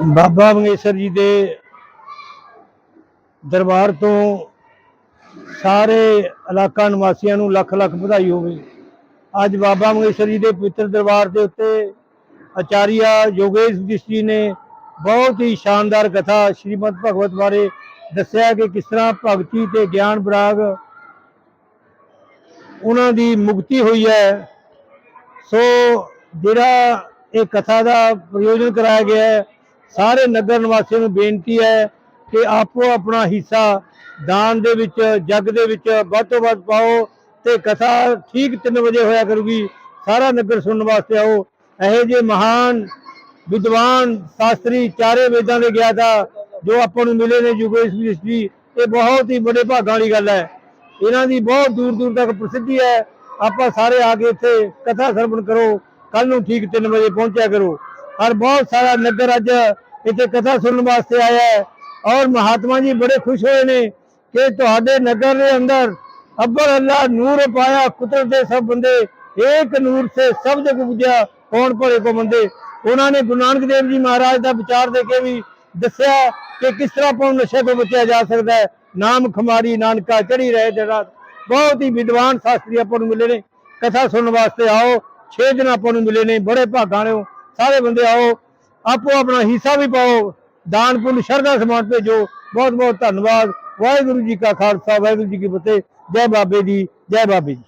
ਬਾਬਾ ਮੰਗੇਸ਼ਰ ਜੀ ਦੇ ਦਰਬਾਰ ਤੋਂ ਸਾਰੇ ਇਲਾਕਾ ਨਿਵਾਸੀਆਂ ਨੂੰ ਲੱਖ ਲੱਖ ਵਧਾਈ ਹੋਵੇ। ਅੱਜ ਬਾਬਾ ਮੰਗੇਸ਼ਰ ਜੀ ਦੇ ਪਵਿੱਤਰ ਦਰਬਾਰ ਦੇ ਉੱਤੇ ਆਚਾਰੀਆ ਯੋਗੇਸ਼ ਜੀ ਨੇ ਬਹੁਤ ਹੀ ਸ਼ਾਨਦਾਰ ਕਥਾ ਸ਼੍ਰੀਮਦ ਭਗਵਤ ਬਾਰੇ ਦੱਸਿਆ ਕਿ ਕਿਸ ਤਰ੍ਹਾਂ ਭਗਤੀ ਤੇ ਗਿਆਨ ਵਿਰਾਗ ਉਹਨਾਂ ਦੀ ਮੁਕਤੀ ਹੋਈ ਹੈ। ਸੋ ਜਿਹੜਾ ਇਹ ਕਥਾ ਦਾ ਪ੍ਰਯੋਜਨ ਕਰਾਇਆ ਗਿਆ ਹੈ ਸਾਰੇ ਨਗਰ ਨਿਵਾਸੀਆਂ ਨੂੰ ਬੇਨਤੀ ਹੈ ਕਿ ਆਪੋ ਆਪਣਾ ਹਿੱਸਾ ਦਾਨ ਦੇ ਵਿੱਚ, ਜੱਗ ਦੇ ਵਿੱਚ ਵੱਧ ਤੋਂ ਵੱਧ ਪਾਓ ਤੇ ਕਥਾ ਠੀਕ 3 ਵਜੇ ਹੋਇਆ ਕਰੂਗੀ। ਸਾਰਾ ਨਗਰ ਸੁਣਨ ਵਾਸਤੇ ਆਓ। ਇਹੋ ਜਿਹੇ ਮਹਾਨ ਵਿਦਵਾਨ ਸ਼ਾਸਤਰੀ ਚਾਰੇ ਵੇਦਾਂ ਦੇ ਗਿਆ ਗਿਆਤਾ ਜੋ ਆਪਾਂ ਨੂੰ ਮਿਲੇ ਨੇ ਯੁਗੇਸ਼ ਵਸ਼ਿਸ਼ਟ ਜੀ ਇਹ ਬਹੁਤ ਹੀ ਬੜੇ ਭਾਗਾਂ ਵਾਲੀ ਗੱਲ ਹੈ। ਇਹਨਾਂ ਦੀ ਬਹੁਤ ਦੂਰ ਦੂਰ ਤੱਕ ਪ੍ਰਸਿੱਧੀ ਹੈ। ਆਪਾਂ ਸਾਰੇ ਆ ਕੇ ਇੱਥੇ ਕਥਾ ਸਰਵਣ ਕਰੋ। ਕੱਲ ਨੂੰ ਠੀਕ 3 ਵਜੇ ਪਹੁੰਚਿਆ ਕਰੋ। ਔਰ ਬਹੁਤ ਸਾਰਾ ਨਗਰ ਅੱਜ ਇੱਥੇ ਕਥਾ ਸੁਣਨ ਵਾਸਤੇ ਆਇਆ ਹੈ। ਔਰ ਮਹਾਤਮਾ ਜੀ ਬੜੇ ਖੁਸ਼ ਹੋਏ ਨੇ ਕਿ ਤੁਹਾਡੇ ਨਗਰ ਦੇ ਅੰਦਰ ਅੱਬਰ ਅੱਲਾ ਨੂਰ ਪਾਇਆ, ਕੁਦਰਤ ਦੇ ਸਭ ਬੰਦੇ ਏਕ ਨੂਰ ਸੇ ਸਭ ਜਗ ਬੁਝਿਆ ਕੌਣ ਭਲੇ ਕੋ ਬੰਦੇ ਉਹਨਾਂ ਨੇ ਗੁਰੂ ਨਾਨਕ ਦੇਵ ਜੀ ਮਹਾਰਾਜ ਦਾ ਵਿਚਾਰ ਦੇ ਕੇ ਵੀ ਦੱਸਿਆ ਕਿ ਕਿਸ ਤਰ੍ਹਾਂ ਆਪਾਂ ਨੂੰ ਨਸ਼ੇ ਤੋਂ ਬਚਿਆ ਜਾ ਸਕਦਾ ਹੈ। ਨਾਮ ਖਮਾਰੀ ਨਾਨਕਾ ਚੜੀ ਰਹੇ ਜਰਾ ਬਹੁਤ ਹੀ ਵਿਦਵਾਨ ਸ਼ਾਸਤਰੀ ਆਪਾਂ ਨੂੰ ਮਿਲੇ ਨੇ। ਕਥਾ ਸੁਣਨ ਵਾਸਤੇ ਆਓ। 6 ਦਿਨ ਆਪਾਂ ਨੂੰ ਮਿਲੇ ਨੇ, ਬੜੇ ਭਾਗਾਂ ਵਾਲੇ ਹੋ ਸਾਰੇ ਬੰਦੇ ਆਓ, ਆਪੋ ਆਪਣਾ ਹਿੱਸਾ ਵੀ ਪਾਓ, ਦਾਨ ਪੁੰਨ, ਸ਼ਰਧਾ ਸਮਾਨ ਭੇਜੋ। ਬਹੁਤ ਬਹੁਤ ਧੰਨਵਾਦ। ਵਾਹਿਗੁਰੂ ਜੀ ਕਾ ਖਾਲਸਾ, ਵਾਹਿਗੁਰੂ ਜੀ ਕੀ ਫਤਿਹ। ਜੈ ਬਾਬੇ ਦੀ, ਜੈ ਬਾਬੇ ਜੀ